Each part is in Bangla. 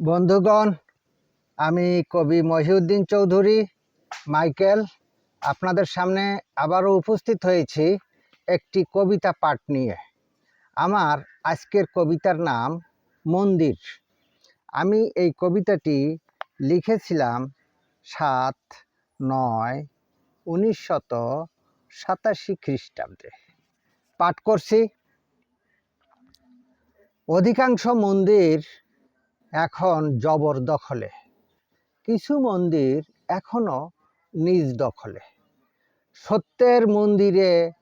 বন্ধুগণ, আমি কবি মহিউদ্দিন চৌধুরী, মাইকেল, আপনাদের সামনে আবারও উপস্থিত হয়েছি একটি কবিতা পাঠ নিয়ে। আমার আজকের কবিতার নাম মন্দির। আমি এই কবিতাটি লিখেছিলাম সাত, নয় উনিশশত সাতাশি খ্রিস্টাব্দে। পাঠ করছি। অধিকাংশ মন্দির এখন জবরদখলে কিছু মন্দির এখনও নিজ দখলে। সত্যের মন্দিরে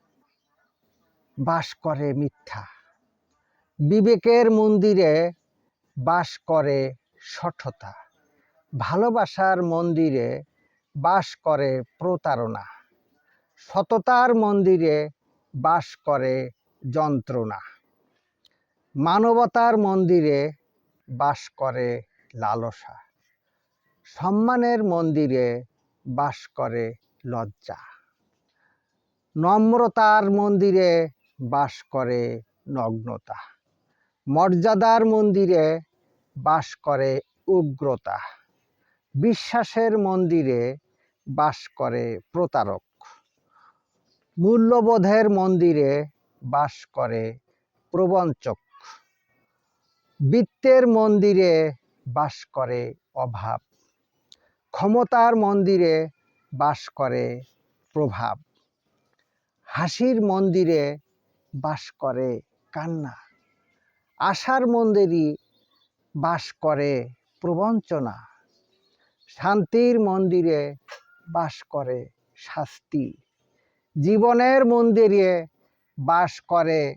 বাস করে মিথ্যা। বিবেকের মন্দিরে বাস করে সঠতা। ভালোবাসার মন্দিরে বাস করে প্রতারণা। সততার মন্দিরে বাস করে যন্ত্রণা। মানবতার মন্দিরে বাস করে লালসা। সম্মানের মন্দিরে বাস করে লজ্জা। নম্রতার মন্দিরে বাস করে নগ্নতা। মর্যাদার মন্দিরে বাস করে উগ্রতা। বিশ্বাসের মন্দিরে বাস করে প্রতারক। মূল্যবোধের মন্দিরে বাস করে প্রবঞ্চক। বৃত্তের মন্দিরে বাস করে অভাব। ক্ষমতার মন্দিরে বাস করে প্রভাব। হাসির মন্দিরে বাস করে কান্না। আশার মন্দিরই বাস করে প্রবঞ্চনা। শান্তির মন্দিরে বাস করে শাস্তি। জীবনের মন্দিরে বাস করে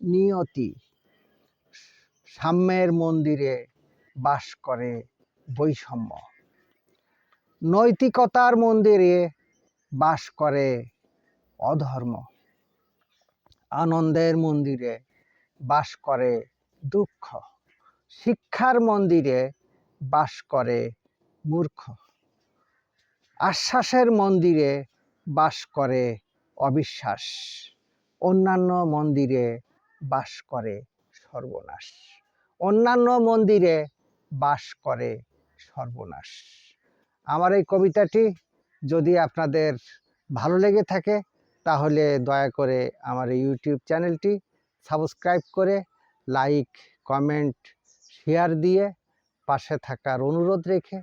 নিয়তি। সাম্যের মন্দিরে বাস করে বৈষম্য। নৈতিকতার মন্দিরে বাস করে অধর্ম। আনন্দের মন্দিরে বাস করে দুঃখ। শিক্ষার মন্দিরে বাস করে মূর্খ। আশ্বাসের মন্দিরে বাস করে অবিশ্বাস। অন্যান্য মন্দিরে বাস করে সর্বনাশ। অন্যান্য মন্দিরে বাস করে সর্বনাশ। আমার এই কবিতাটি যদি আপনাদের ভালো লেগে থাকে, তাহলে দয়া করে আমার এই ইউটিউব চ্যানেলটি সাবস্ক্রাইব করে লাইক, কমেন্ট, শেয়ার দিয়ে পাশে থাকার অনুরোধ রেখে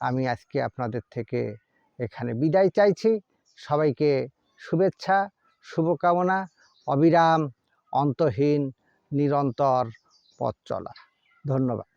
আমি আজকে আপনাদের থেকে এখানে বিদায় চাইছি। সবাইকে শুভেচ্ছা, শুভকামনা, অবিরাম, অন্তহীন, নিরন্তর পথ চলা। ধন্যবাদ।